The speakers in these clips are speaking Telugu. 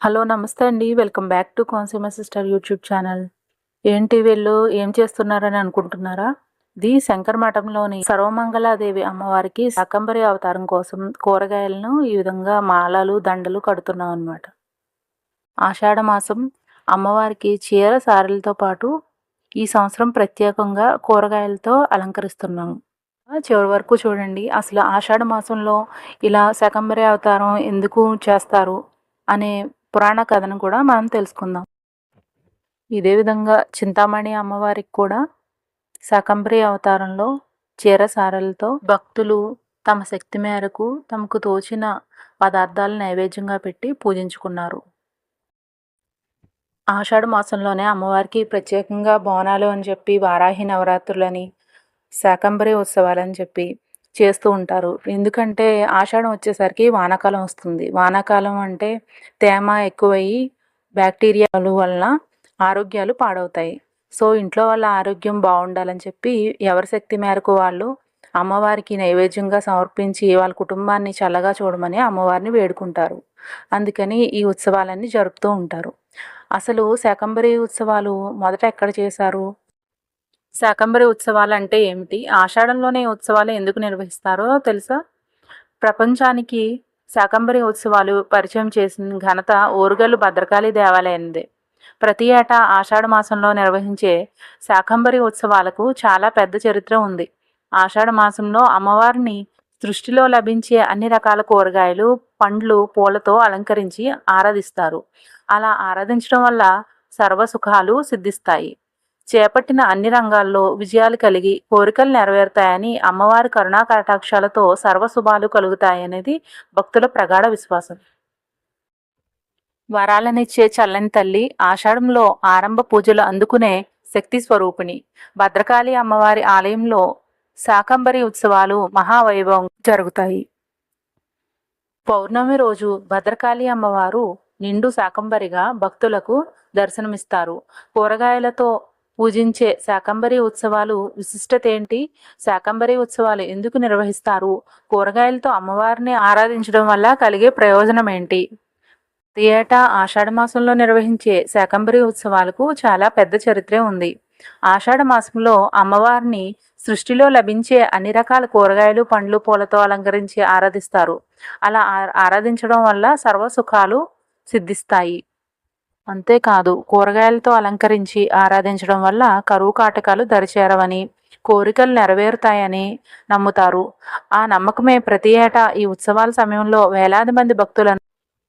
హలో నమస్తే అండి. Welcome back to consumer sister YouTube channel. ఏంటి వీళ్ళు? ఏం చేస్తున్నారని అనుకుంటున్నారా? ఇది శంకర మఠంలోని సర్వమంగళాదేవి అమ్మవారికి శాకంబరి అవతారం కోసం కూరగాయలను ఈ విధంగా మాలలు దండలు కడుతున్నాం అనమాట ఆషాఢ మాసం అమ్మవారికి చీర సారెలతో పాటు ఈ సంవత్సరం ప్రత్యేకంగా కూరగాయలతో అలంకరిస్తున్నాము. చివరి వరకు చూడండి అసలు ఆషాఢ మాసంలో ఇలా శాకంబరి అవతారం ఎందుకు చేస్తారు? అనే పురాణ కథను కూడా మనం తెలుసుకుందాం. ఇదే విధంగా చింతామణి అమ్మవారికి కూడా శాకంబరి అవతారంలో చీరసారలతో భక్తులు తమ శక్తి మేరకు తమకు తోచిన పదార్థాలు నైవేద్యంగా పెట్టి పూజించుకున్నారు. ఆషాఢ మాసంలోనే అమ్మవారికి ప్రత్యేకంగా బోనాలు అని చెప్పి వారాహి నవరాత్రులని శాకంబరి ఉత్సవాలని చెప్పి చేస్తూ ఉంటారు. ఎందుకంటే ఆషాఢం వచ్చేసరికి వానాకాలం వస్తుంది. వానాకాలం అంటే తేమ ఎక్కువయ్యి బ్యాక్టీరియాలు వలన ఆరోగ్యాలు పాడవుతాయి. సో ఇంట్లో వాళ్ళ ఆరోగ్యం బాగుండాలని చెప్పి ఎవరి శక్తి మేరకు వాళ్ళు అమ్మవారికి నైవేద్యంగా సమర్పించి వాళ్ళ కుటుంబాన్ని చల్లగా చూడమని అమ్మవారిని వేడుకుంటారు. అందుకని ఈ ఉత్సవాలన్నీ జరుపుతూ ఉంటారు. అసలు శాకంబరి ఉత్సవాలు మొదట ఎక్కడ చేశారు? శాకంబరి ఉత్సవాలు అంటే ఏమిటి? ఆషాఢంలోనే ఉత్సవాలు ఎందుకు నిర్వహిస్తారో తెలుసా? ప్రపంచానికి శాకంబరి ఉత్సవాలు పరిచయం చేసిన ఘనత ఓరుగల్లు భద్రకాళి దేవాలయంది. ప్రతి ఏటా ఆషాఢ మాసంలో నిర్వహించే శాకంబరి ఉత్సవాలకు చాలా పెద్ద చరిత్ర ఉంది. ఆషాఢ మాసంలో అమ్మవారిని సృష్టిలో లభించే అన్ని రకాల కూరగాయలు పండ్లు పూలతో అలంకరించి ఆరాధిస్తారు. అలా ఆరాధించడం వల్ల సర్వసుఖాలు సిద్ధిస్తాయి. చేపట్టిన అన్ని రంగాల్లో విజయాలు కలిగి కోరికలు నెరవేరుతాయని అమ్మవారి కరుణా కటాక్షాలతో సర్వశుభాలు కలుగుతాయనేది భక్తుల ప్రగాఢ విశ్వాసం. వరాలనిచ్చే చల్లని తల్లి ఆషాఢంలో ఆరంభ పూజలు అందుకునే శక్తి స్వరూపిణి. భద్రకాళి అమ్మవారి ఆలయంలో శాకంబరి ఉత్సవాలు మహావైభవం జరుగుతాయి. పౌర్ణమి రోజు భద్రకాళి అమ్మవారు నిండు శాకంబరిగా భక్తులకు దర్శనమిస్తారు. కూరగాయలతో పూజించే శాకంబరి ఉత్సవాలు విశిష్టత ఏంటి? శాకంబరి ఉత్సవాలు ఎందుకు నిర్వహిస్తారు? కూరగాయలతో అమ్మవారిని ఆరాధించడం వల్ల కలిగే ప్రయోజనం ఏంటి? ఏటా ఆషాఢ మాసంలో నిర్వహించే శాకంబరి ఉత్సవాలకు చాలా పెద్ద చరిత్రే ఉంది. ఆషాఢ మాసంలో అమ్మవారిని సృష్టిలో లభించే అన్ని రకాల కూరగాయలు పండ్లు పూలతో అలంకరించి ఆరాధిస్తారు. అలా ఆరాధించడం వల్ల సర్వసుఖాలు సిద్ధిస్తాయి. అంతేకాదు కూరగాయలతో అలంకరించి ఆరాధించడం వల్ల కరువు కాటకాలు దరిచేరవని కోరికలు నెరవేరుతాయని నమ్ముతారు. ఆ నమ్మకమే ప్రతి ఏటా ఈ ఉత్సవాల సమయంలో వేలాది మంది భక్తులను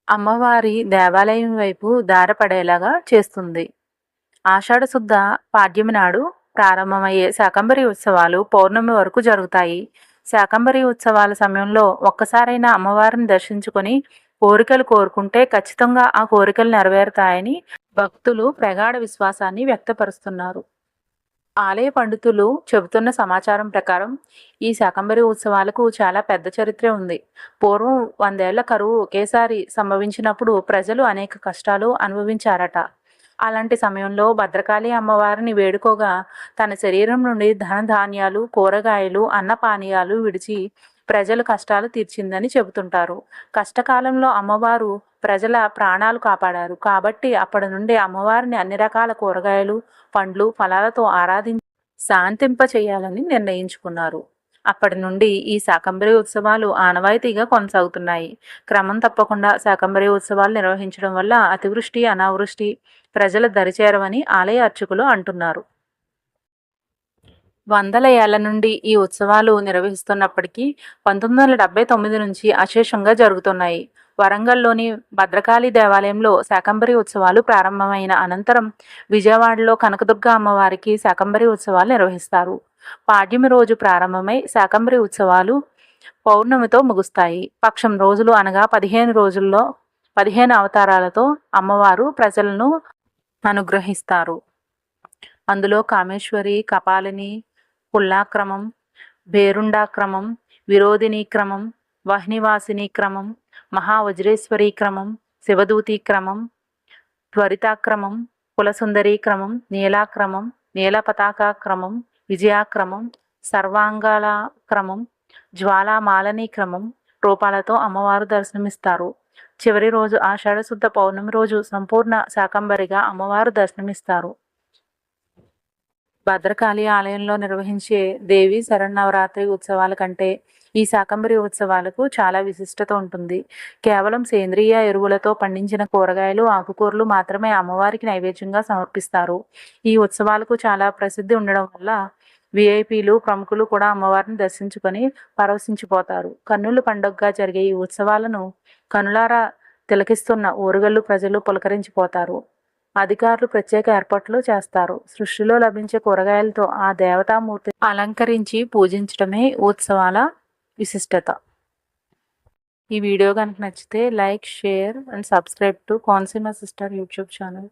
అమ్మవారి దేవాలయం వైపు దారపడేలాగా చేస్తుంది. ఆషాఢ శుద్ధ పాడ్యమి నాడు ప్రారంభమయ్యే శాకంబరి ఉత్సవాలు పౌర్ణమి వరకు జరుగుతాయి. శాకంబరి ఉత్సవాల సమయంలో ఒక్కసారైనా అమ్మవారిని దర్శించుకొని కోరికలు కోరుకుంటే ఖచ్చితంగా ఆ కోరికలు నెరవేరుతాయని భక్తులు ప్రగాఢ విశ్వాసాన్ని వ్యక్తపరుస్తున్నారు. ఆలయ పండితులు చెబుతున్న సమాచారం ప్రకారం ఈ శాకంబరి ఉత్సవాలకు చాలా పెద్ద చరిత్ర ఉంది. పూర్వం వందేళ్ళ కరువు ఒకేసారి సంభవించినప్పుడు ప్రజలు అనేక కష్టాలు అనుభవించారట. అలాంటి సమయంలో భద్రకాళి అమ్మవారిని వేడుకోగా తన శరీరం నుండి ధన ధాన్యాలు కూరగాయలు అన్నపానీయాలు విడిచి ప్రజలు కష్టాలు తీర్చిందని చెబుతుంటారు. కష్టకాలంలో అమ్మవారు ప్రజల ప్రాణాలు కాపాడారు. కాబట్టి అప్పటి నుండి అమ్మవారిని అన్ని రకాల కూరగాయలు పండ్లు ఫలాలతో ఆరాధించి శాంతింప చేయాలని నిర్ణయించుకున్నారు. అప్పటి నుండి ఈ శాకంబరి ఉత్సవాలు ఆనవాయితీగా కొనసాగుతున్నాయి. క్రమం తప్పకుండా శాకంబరి ఉత్సవాలు నిర్వహించడం వల్ల అతివృష్టి అనావృష్టి ప్రజల దరిచేరవని ఆలయ అర్చకులు అంటున్నారు. వందల ఏళ్ళ నుండి ఈ ఉత్సవాలు నిర్వహిస్తున్నప్పటికీ పంతొమ్మిది వందల డెబ్బై తొమ్మిది నుంచి అశేషంగా జరుగుతున్నాయి. వరంగల్లోని భద్రకాళి దేవాలయంలో శాకంబరి ఉత్సవాలు ప్రారంభమైన అనంతరం విజయవాడలో కనకదుర్గ అమ్మవారికి శాకంబరి ఉత్సవాలు నిర్వహిస్తారు. పాడ్యమి రోజు ప్రారంభమై శాకంబరి ఉత్సవాలు పౌర్ణమితో ముగుస్తాయి. పక్షం రోజులు అనగా పదిహేను రోజుల్లో పదిహేను అవతారాలతో అమ్మవారు ప్రజలను అనుగ్రహిస్తారు. అందులో కామేశ్వరి కపాలిని పుల్లాక్రమం భేరుండాక్రమం విరోధినీక్రమం క్రమం మహావజ్రేశ్వరీక్రమం క్రమం క్రమం క్రమం త్వరితాక్రమం కులసుందరీ క్రమం నీలాక్రమం నీలపతాకా క్రమం విజయాక్రమం సర్వాంగాల క్రమం క్రమం రూపాలతో అమ్మవారు దర్శనమిస్తారు. చివరి రోజు ఆషాఢశుద్ధ పౌర్ణమి రోజు సంపూర్ణ శాకంబరిగా అమ్మవారు దర్శనమిస్తారు. భద్రకాళి ఆలయంలో నిర్వహించే దేవి శరణవరాత్రి ఉత్సవాల కంటే ఈ శాకంబరి ఉత్సవాలకు చాలా విశిష్టత ఉంటుంది. కేవలం సేంద్రియ ఎరువులతో పండించిన కూరగాయలు ఆకుకూరలు మాత్రమే అమ్మవారికి నైవేద్యంగా సమర్పిస్తారు. ఈ ఉత్సవాలకు చాలా ప్రసిద్ధి ఉండడం వల్ల విఐపీలు ప్రముఖులు కూడా అమ్మవారిని దర్శించుకొని పరవశించిపోతారు. కన్నుల పండుగగా జరిగే ఈ ఉత్సవాలను కనులారా తిలకిస్తున్న ఊరుగల్లు ప్రజలు పులకరించిపోతారు. అధికారులు ప్రత్యేక ఏర్పాట్లు చేస్తారు. సృష్టిలో లభించే కూరగాయలతో ఆ దేవతామూర్తి అలంకరించి పూజించడమే ఉత్సవాల విశిష్టత. ఈ వీడియో కనుక నచ్చితే like share and subscribe to Konaseema sister YouTube channel.